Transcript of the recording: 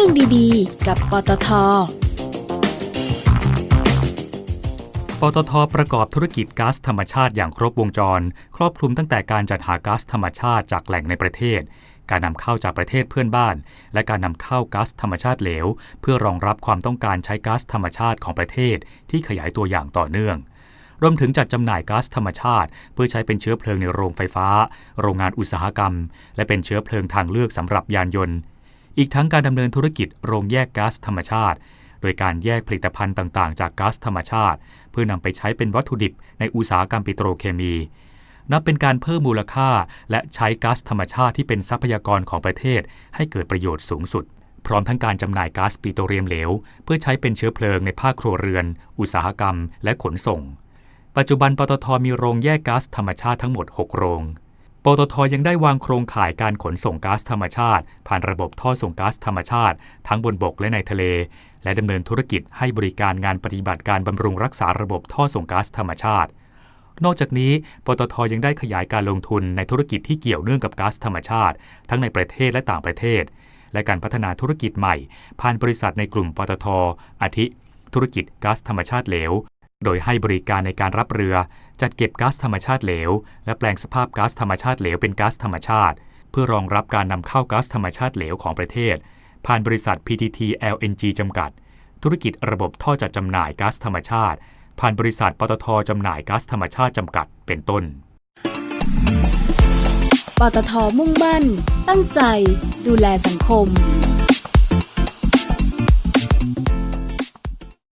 รื่องดีๆ กับปตท ปตทประกอบธุรกิจก๊าซธรรมชาติอย่างครบวงจร ครอบคลุมตั้งแต่การจัดหาก๊าซธรรมชาติจากแหล่งในประเทศ การนำเข้าจากประเทศเพื่อนบ้าน และการนำเข้าก๊าซธรรมชาติเหลว เพื่อรองรับความต้องการใช้ก๊าซธรรมชาติของประเทศ ที่ขยายตัวอย่างต่อเนื่องรวมถึงจัดจำหน่ายก๊าซธรรมชาติ เพื่อใช้เป็นเชื้อเพลิงในโรงไฟฟ้า โรงงานอุตสาหกรรม และเป็นเชื้อเพลิงทางเลือกสำหรับยานยนต์ อีกทั้งการดำเนินธุรกิจโรงแยกก๊าซธรรมชาติ โดยการแยกผลิตภัณฑ์ต่างๆ จากก๊าซธรรมชาติ เพื่อนำไปใช้เป็นวัตถุดิบในอุตสาหกรรมปิโตรเคมี นับเป็นการเพิ่มมูลค่า และใช้ก๊าซธรรมชาติที่เป็นทรัพยากรของประเทศ ให้เกิดประโยชน์สูงสุด พร้อมทั้งการจำหน่ายก๊าซปิโตรเลียมเหลว เพื่อใช้เป็นเชื้อเพลิงในภาคครัวเรือน อุตสาหกรรม และขนส่ง ปัจจุบันปตทมีโรงแยกก๊าซธรรมชาติทั้งหมด 6 โรง ตทยังได้วางโครงข่ายการขนส่งก๊าซธรรมชาติ ผ่านระบบท่อส่งก๊าซธรรมชาติ ทั้งบนบกและในทะเล และดำเนินธุรกิจให้บริการงานปฏิบัติการบำรุงรักษาระบบท่อส่งก๊าซธรรมชาติ นอกจากนี้ ปตทยังได้ขยายการลงทุนในธุรกิจที่เกี่ยวเนื่องกับก๊าซธรรมชาติ ทั้งในประเทศและต่างประเทศ และการพัฒนาธุรกิจใหม่ ผ่านบริษัทในกลุ่มปตทอาทิ ธุรกิจก๊าซธรรมชาติเหลว โดยให้บริการในการรับเรือ จัดเก็บก๊าซธรรมชาติเหลว และแปลงสภาพก๊าซธรรมชาติเหลวเป็นก๊าซธรรมชาติ เพื่อรองรับการนำเข้าก๊าซธรรมชาติเหลวของประเทศ ผ่านบริษัท PTT LNG จำกัด ธุรกิจระบบท่อจัดจำหน่ายก๊าซธรรมชาติ ผ่านบริษัทปตทจำหน่ายก๊าซธรรมชาติจำกัด เป็นต้น ปตทมุ่งมั่น ตั้งใจ ดูแลสังคม